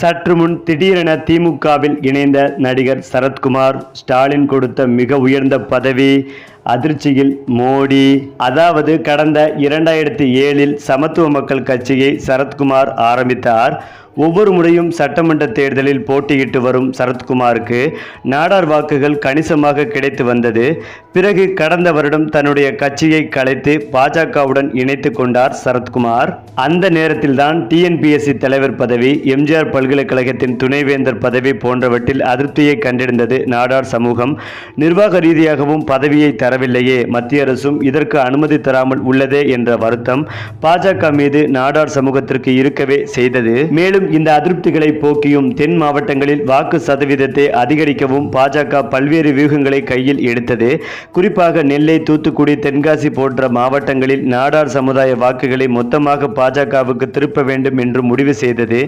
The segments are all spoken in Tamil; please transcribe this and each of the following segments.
சற்று முன் திடீரென திமுகவில் இணைந்த நடிகர் சரத்குமார் ஸ்டாலின் கொடுத்த மிக உயர்ந்த பதவி அதிர்ச்சியில் மோடி. அதாவது கடந்த இரண்டாயிரத்தி ஏழில் சமத்துவ மக்கள் கட்சியை சரத்குமார் ஆரம்பித்தார். ஒவ்வொரு முறையும் சட்டமன்ற தேர்தலில் போட்டியிட்டு வரும் சரத்குமாருக்கு நாடார் வாக்குகள் கணிசமாக கிடைத்து வந்தது. பிறகு கடந்த வருடம் தன்னுடைய கட்சியை கலைத்து பாஜகவுடன் இணைத்து கொண்டார் சரத்குமார். அந்த நேரத்தில்தான் டிஎன்பிஎஸ்சி தலைவர் பதவி எம்ஜிஆர் பல்கலைக்கழகத்தின் துணைவேந்தர் பதவி போன்றவற்றில் அதிருப்தியை கண்டிருந்தது நாடார் சமூகம். நிர்வாக ரீதியாகவும் பதவியை தர தரவில்லையே மத்திய அரசும் இதற்கு அனுமதி தராமல் உள்ளதே என்ற வருத்தம் பாஜக மீது நாடார் சமூகத்திற்கு இருக்கவே செய்தது. மேலும் இந்த அதிருப்திகளை போக்கியும் தென் மாவட்டங்களில் வாக்கு சதவீதத்தை அதிகரிக்கவும் பாஜக பல்வேறு வியூகங்களை கையில் எடுத்தது. குறிப்பாக நெல்லை தூத்துக்குடி தென்காசி போன்ற மாவட்டங்களில் நாடார் சமுதாய வாக்குகளை மொத்தமாக பாஜகவுக்கு திருப்ப வேண்டும் என்று முடிவு செய்தது.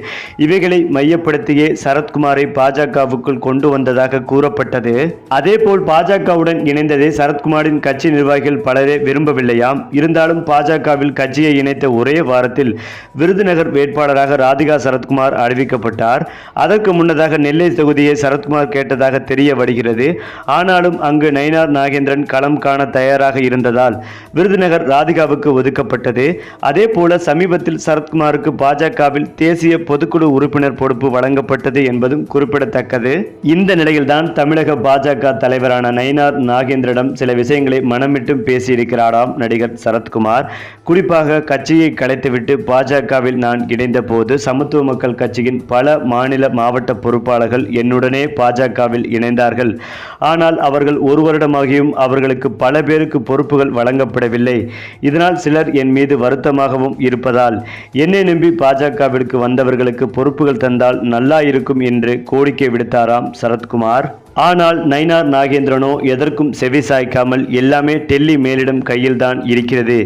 இவைகளை மையப்படுத்தியே சரத்குமாரை பாஜகவுக்குள் கொண்டு வந்ததாக கூறப்பட்டது. அதேபோல் பாஜகவுடன் இணைந்ததே சரத்குமார் சரத்குமாரின் கட்சி நிர்வாகிகள் பலரே விரும்பவில்லையாம் இருந்தாலும் பாஜகவில் கட்சியை இணைத்த ஒரே வாரத்தில் விருதுநகர் வேட்பாளராக ராதிகா சரத்குமார் அறிவிக்கப்பட்டார். அதற்கு முன்னதாக நெல்லை தொகுதியை சரத்குமார் கேட்டதாக தெரிய வருகிறது ஆனாலும் அங்கு நயினார் நாகேந்திரன் களம் காண தயாராக இருந்ததால் விருதுநகர் ராதிகாவுக்கு ஒதுக்கப்பட்டது. அதே போல சமீபத்தில் சரத்குமாருக்கு பாஜகவில் தேசிய பொதுக்குழு உறுப்பினர் பொறுப்பு வழங்கப்பட்டது என்பதும் குறிப்பிடத்தக்கது. இந்த நிலையில்தான் தமிழக பாஜக தலைவரான நயினார் நாகேந்திரனிடம் சில விஷயங்களை மனமிட்டும் பேசியிருக்கிறாராம் நடிகர் சரத்குமார். குறிப்பாக கட்சியை கலைத்துவிட்டு பாஜகவில் நான் இணைந்த போது சமத்துவ மக்கள் கட்சியின் பல மாநில மாவட்ட பொறுப்பாளர்கள் என்னுடனே பாஜகவில் இணைந்தார்கள். ஆனால் அவர்கள் ஒரு வருடமாகியும் அவர்களுக்கு பல பேருக்கு பொறுப்புகள் வழங்கப்படவில்லை. இதனால் சிலர் என் மீது வருத்தமாகவும் இருப்பதால் என்னை நம்பி பாஜகவிற்கு வந்தவர்களுக்கு பொறுப்புகள் தந்தால் நல்லா இருக்கும் என்று கோரிக்கை விடுத்தாராம் சரத்குமார். ஆனால் நயினார் நாகேந்திரனோ எதற்கும் செவி சாய்க்காமல் எல்லாமே டெல்லி மேலிடம் கையில்தான் இருக்கிறது.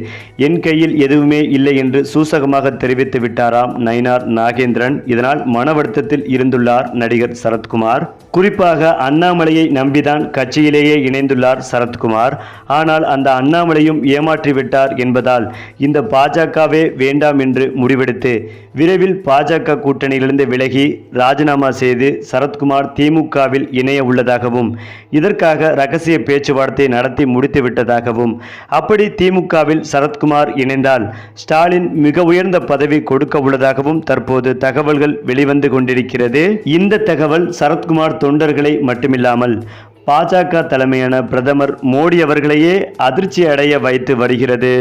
என் கையில் எதுவுமே இல்லை என்று சூசகமாக தெரிவித்து விட்டாராம் நயினார் நாகேந்திரன். இதனால் மனவருத்தத்தில் இருந்துள்ளார் நடிகர் சரத்குமார். குறிப்பாக அண்ணாமலையை நம்பிதான் கட்சியிலேயே இணைந்துள்ளார் சரத்குமார். ஆனால் அந்த அண்ணாமலையும் ஏமாற்றிவிட்டார் என்பதால் இந்த பாஜகவே வேண்டாம் என்று முடிவெடுத்து விரைவில் பாஜக கூட்டணியிலிருந்து விலகி ராஜினாமா செய்து சரத்குமார் திமுகவில் இணைய உள்ளதாகவும் இதற்காக ரகசிய பேச்சுவார்த்தை நடத்தி முடித்துவிட்டதாகவும் அப்படி திமுகவில் சரத்குமார் இணைந்தால் ஸ்டாலின் மிக உயர்ந்த பதவி கொடுக்க உள்ளதாகவும் தற்போது தகவல்கள் வெளிவந்து கொண்டிருக்கிறது. இந்த தகவல் சரத்குமார் தொண்டர்களை மட்டுமில்லாமல் பாஜக தலைமையான பிரதமர் மோடி அவர்களையே அதிர்ச்சி அடைய வைத்து வருகிறது.